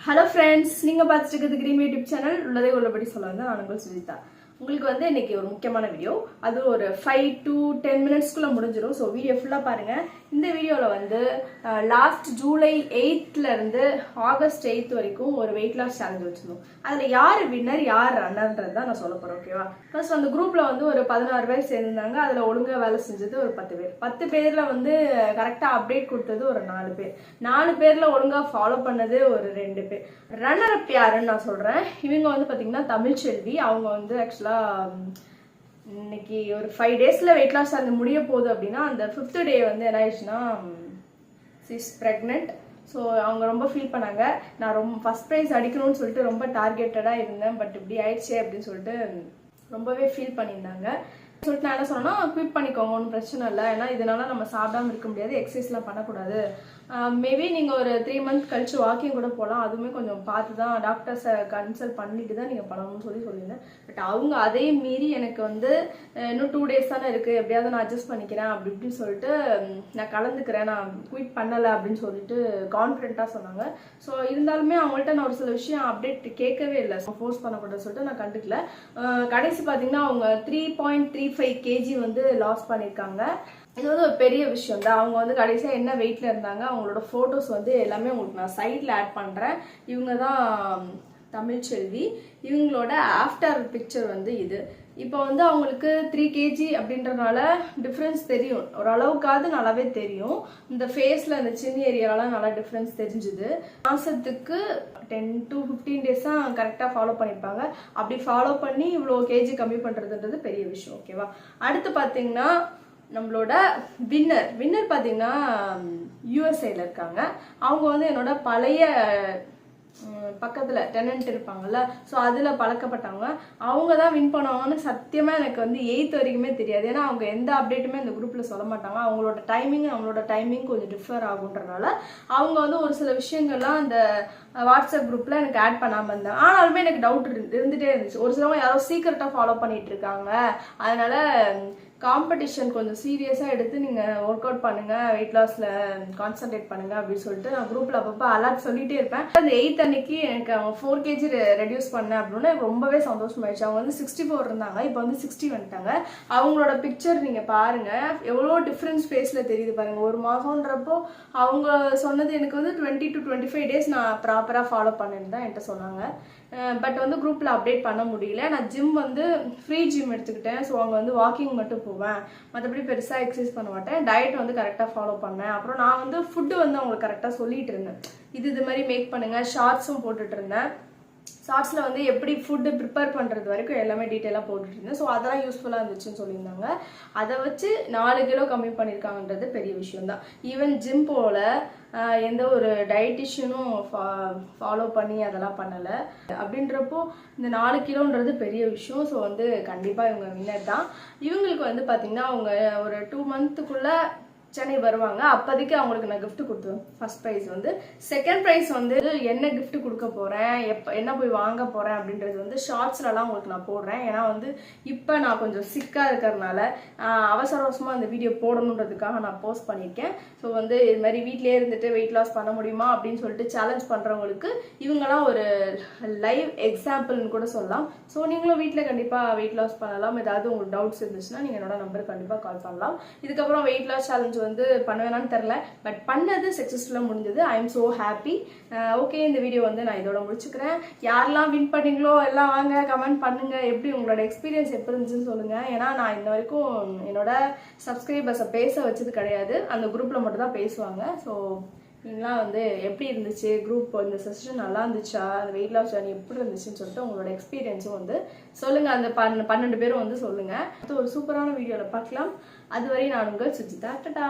Hello friends நீங்கள் பார்த்துட்டு இருக்கிறது கிரீம் யூடியூப் சேனல் உள்ளதை உள்ளபடி சொல்ல வந்து நான் உங்கள் சுஜிதா உங்களுக்கு வந்து இன்னைக்கு ஒரு முக்கியமான வீடியோ அது ஒரு ஃபைவ் டு டென் மினிட்ஸ்க்குள்ளே முடிஞ்சிடும் ஸோ வீடியோ ஃபுல்லாக பாருங்கள் இந்த வீடியோவில் வந்து லாஸ்ட் ஜூலை எயித்ல இருந்து ஆகஸ்ட் எயித் வரைக்கும் ஒரு வெயிட் லாஸ் சேலஞ்ச் வச்சுருந்தோம். அதில் யார் வின்னர் யார் ரன்னர்ன்றது தான் நான் சொல்ல போகிறேன் ஓகேவா ஃபர்ஸ்ட் அந்த குரூப்பில் வந்து ஒரு பதினாறு பேர் சேர்ந்துருந்தாங்க. அதில் ஒழுங்காக வேலை செஞ்சது ஒரு பத்து பேர். பத்து பேரில் வந்து கரெக்டாக அப்டேட் கொடுத்தது ஒரு நாலு பேர். நாலு பேரில் ஒழுங்காக ஃபாலோ பண்ணது ஒரு ரெண்டு பேர். ரன்னர் அப் யாருன்னு நான் சொல்கிறேன் இவங்க வந்து பார்த்தீங்கன்னா தமிழ்ச்செல்வி. அவங்க வந்து ஆக்சுவலாக இன்னைக்கு ஒரு ஃபைவ் டேஸில் வெயிட் லாஸ் அந்த முடிய போகுது அப்படின்னா அந்த ஃபிஃப்த்து டே வந்து என்ன ஆயிடுச்சுன்னா சிஸ் ப்ரெக்னென்ட் ஸோ அவங்க ரொம்ப ஃபீல் பண்ணாங்க. நான் ரொம்ப ஃபஸ்ட் ப்ரைஸ் அடிக்கணும்னு சொல்லிட்டு ரொம்ப டார்கெட்டடாக இருந்தேன். பட் இப்படி ஆயிடுச்சே அப்படின்னு சொல்லிட்டு ரொம்பவே ஃபீல் பண்ணியிருந்தாங்க. சொல்லிட்டு நான் என்ன சொன்னேன்னா குவிட் பண்ணிக்கோங்க. ஒன்றும் பிரச்சனை இல்லை. ஏன்னா இதனால நம்ம சாப்பிடாம இருக்க முடியாது. எக்ஸசைஸ்லாம் பண்ணக்கூடாது. Um, மேபி நீங்கள் ஒரு த்ரீ மந்த் கழிச்சு வாக்கிங் கூட போகலாம் அதுவுமே கொஞ்சம் பார்த்து தான் டாக்டர்ஸை கன்சல்ட் பண்ணிட்டு தான் நீங்கள் பண்ணணும்னு சொல்லி சொல்லியிருந்தேன். பட் அவங்க அதையும் மீறி எனக்கு வந்து இன்னும் டூ டேஸ் தானே இருக்குது எப்படியாவது நான் அட்ஜஸ்ட் பண்ணிக்கிறேன் அப்படி இப்படின்னு சொல்லிட்டு நான் கலந்துக்கிறேன். நான் குயிட் பண்ணலை அப்படின்னு சொல்லிட்டு கான்ஃபிடென்ட்டாக சொன்னாங்க. ஸோ இருந்தாலுமே அவங்கள்ட்ட நான் ஒரு சில விஷயம் அப்டேட் கேட்கவே இல்லை. ஃபோர்ஸ் பண்ணக்கூடாது சொல்லிட்டு நான் கண்டுக்கல. கடைசி பார்த்தீங்கன்னா அவங்க three point three five KG வந்து லாஸ் பண்ணியிருக்காங்க. இது வந்து ஒரு பெரிய விஷயம் தான் அவங்க வந்து கடைசியாக என்ன வெயிட்ல இருந்தாங்க அவங்களோட ஃபோட்டோஸ் வந்து எல்லாமே உங்களுக்கு நான் சைடில் ஆட் பண்ணுறேன் இவங்க தான் தமிழ்ச்செல்வி. இவங்களோட ஆஃப்டர் பிக்சர் வந்து இது. இப்போ வந்து அவங்களுக்கு த்ரீ கேஜி அப்படின்றனால டிஃப்ரென்ஸ் தெரியும். ஓரளவுக்காவது நல்லாவே தெரியும். இந்த ஃபேஸில் இந்த சின்ன ஏரியாலாம் நல்லா டிஃப்ரென்ஸ் தெரிஞ்சுது. மாதத்துக்கு டென் டு ஃபிஃப்டீன் டேஸ் தான் கரெக்டாக ஃபாலோ பண்ணியிருப்பாங்க அப்படி ஃபாலோ பண்ணி இவ்வளோ கேஜி கம்மி பண்ணுறதுன்றது பெரிய விஷயம் ஓகேவா அடுத்து பார்த்தீங்கன்னா நம்மளோட வின்னர் வின்னர் பார்த்தீங்கன்னா யூஎஸ்ஏல இருக்காங்க. அவங்க வந்து என்னோட பழைய பக்கத்தில் பக்கத்துல டெனன்ட் இருப்பாங்கல்ல ஸோ அதில் பழக்கப்பட்டவங்க. அவங்க தான் வின் பண்ணுவாங்கன்னு சத்தியமாக எனக்கு வந்து எயித் வரைக்குமே தெரியாது. ஏன்னா அவங்க எந்த அப்டேட்டுமே அந்த குரூப்பில் சொல்ல மாட்டாங்க. அவங்களோட டைமிங் அவங்களோட டைமிங் கொஞ்சம் டிஃபர் ஆகுன்றனால அவங்க வந்து ஒரு சில விஷயங்கள்லாம் அந்த வாட்ஸ்அப் குரூப்பில் எனக்கு ஆட் பண்ணாமல் இருந்தேன். ஆனாலுமே எனக்கு டவுட் இருந்துகிட்டே இருந்துச்சு. ஒரு சிலவங்க யாரோ சீக்கிரட்டாக ஃபாலோ பண்ணிட்டு இருக்காங்க. அதனால காம்படிஷன் கொஞ்சம் சீரியஸாக எடுத்து நீங்கள் ஒர்க் அவுட் பண்ணுங்கள் வெயிட் லாஸில் கான்சன்ட்ரேட் பண்ணுங்க அப்படின்னு சொல்லிட்டு நான் குரூப்பில் அப்பப்போ அலர்ட் சொல்லிட்டே இருப்பேன். அந்த எயித் அன்னைக்கு எனக்கு அவங்க ஃபோர் கேஜி ரெடியூஸ் பண்ணேன் அப்படின்னா எனக்கு ரொம்பவே சந்தோஷமாயிடுச்சு. அவங்க வந்து சிக்ஸ்டி ஃபோர் இருந்தாங்க இப்போ வந்து சிக்ஸ்டி வந்துட்டாங்க. அவங்களோட பிக்சர் நீங்கள் பாருங்கள் எவ்வளோ டிஃப்ரென்ஸ் ஃபேஸில் தெரியுது பாருங்கள் ஒரு மாதம்ன்றப்போ அவங்க சொன்னது எனக்கு வந்து twenty two twenty five days நான் ப்ராப்பராக ஃபாலோ பண்ணிருந்தேன் தான் என்கிட்ட சொன்னாங்க. பட் வந்து குரூப்பில் அப்டேட் பண்ண முடியல. நான் ஜிம் வந்து ஃப்ரீ ஜிம் எடுத்துக்கிட்டேன். ஸோ அங்கே வந்து வாக்கிங் மட்டும் போவேன். மற்றபடி பெருசாக எக்ஸசைஸ் பண்ண மாட்டேன். டயட் வந்து கரெக்டாக ஃபாலோ பண்ணேன். அப்புறம் நான் வந்து ஃபுட்டு வந்து அவங்களுக்கு கரெக்டாக சொல்லிட்டு இருந்தேன். இது இது மாதிரி மேக் பண்ணுங்கள் ஷார்ட்ஸும் போட்டுட்ருந்தேன் ஷார்ட்ஸில் வந்து எப்படி ஃபுட்டு ப்ரிப்பேர் பண்ணுறது வரைக்கும் எல்லாமே டீட்டெயிலாக போட்டுட்டு ஸோ அதெல்லாம் யூஸ்ஃபுல்லாக இருந்துச்சுன்னு சொல்லியிருந்தாங்க. அதை வச்சு நாலு கிலோ கம்மி பண்ணியிருக்காங்கன்றது பெரிய விஷயம் தான் ஈவன் ஜிம் போல எந்த ஒரு டயட்டிஷியனும் ஃபாலோ பண்ணி அதெல்லாம் பண்ணலை. அப்படின்றப்போ இந்த நாலு கிலோன்றது பெரிய விஷயம். ஸோ வந்து கண்டிப்பாக இவங்க வின்னர் தான். இவங்களுக்கு வந்து பார்த்திங்கன்னா அவங்க ஒரு டூ மந்த்துக்குள்ளே சென்னை வருவாங்க. அப்போதைக்கு அவங்களுக்கு நான் கிஃப்ட் கொடுத்துருவேன். ஃபர்ஸ்ட் ப்ரைஸ் வந்து. செகண்ட் ப்ரைஸ் வந்து என்ன கிஃப்ட் கொடுக்க போகிறேன் எப்போ என்ன போய் வாங்க போகிறேன் அப்படின்றது வந்து ஷார்ட்ஸ்லலாம் உங்களுக்கு நான் போடுறேன். ஏன்னா வந்து இப்போ நான் கொஞ்சம் சிக்காக இருக்கிறதுனால அவசர அவசரமாக அந்த வீடியோ போடணுன்றதுக்காக நான் போஸ்ட் பண்ணியிருக்கேன். ஸோ வந்து இது மாதிரி வீட்டிலே இருந்துட்டு வெயிட் லாஸ் பண்ண முடியுமா? அப்படின்னு சொல்லிட்டு சேலஞ்ச் பண்ணுறவங்களுக்கு இவங்கெல்லாம் ஒரு லைவ் எக்ஸாம்பிள்னு கூட சொல்லலாம். ஸோ நீங்களும் வீட்டில் கண்டிப்பாக வெயிட் லாஸ் பண்ணலாம். ஏதாவது உங்களுக்கு டவுட்ஸ் இருந்துச்சுன்னா நீங்கள் என்னோட நம்பருக்கு கண்டிப்பாக கால் பண்ணலாம். இதுக்கப்புறம் வெயிட் லாஸ் சேலஞ்ச் வந்து பண்ணுவேனான்னு தெரில பட் பண்ணது சக்ஸஸ்ஃபுல்லாக முடிஞ்சது. I am so happy okay இந்த வீடியோ வந்து நான் இதோட முடிச்சுக்கிறேன். யாரெல்லாம் வின் பண்ணீங்களோ எல்லாம் வாங்க கமெண்ட் பண்ணுங்கள் எப்படி உங்களோட எக்ஸ்பீரியன்ஸ் எப்படி இருந்துச்சுன்னு சொல்லுங்கள் ஏன்னா நான் இன்ன வரைக்கும் என்னோட சப்ஸ்கிரைபர்ஸை பேச வச்சது கிடையாது. அந்த குரூப்பில் மட்டும் தான் பேசுவாங்க. ஸோ நீங்களாம் வந்து எப்படி இருந்துச்சு? குரூப் இந்த செஷன் நல்லா இருந்துச்சா? அந்த வெயிட் லாஸ் ஜேர்னி எப்படி இருந்துச்சுன்னு சொல்லிட்டு உங்களோட எக்ஸ்பீரியன்ஸும் வந்து சொல்லுங்கள் அந்த பன் பன்னெண்டு பேரும் வந்து சொல்லுங்கள் அடுத்து ஒரு சூப்பரான வீடியோவில் பார்க்கலாம். அதுவரை நான் உங்கள் சுஜிதா. டடா.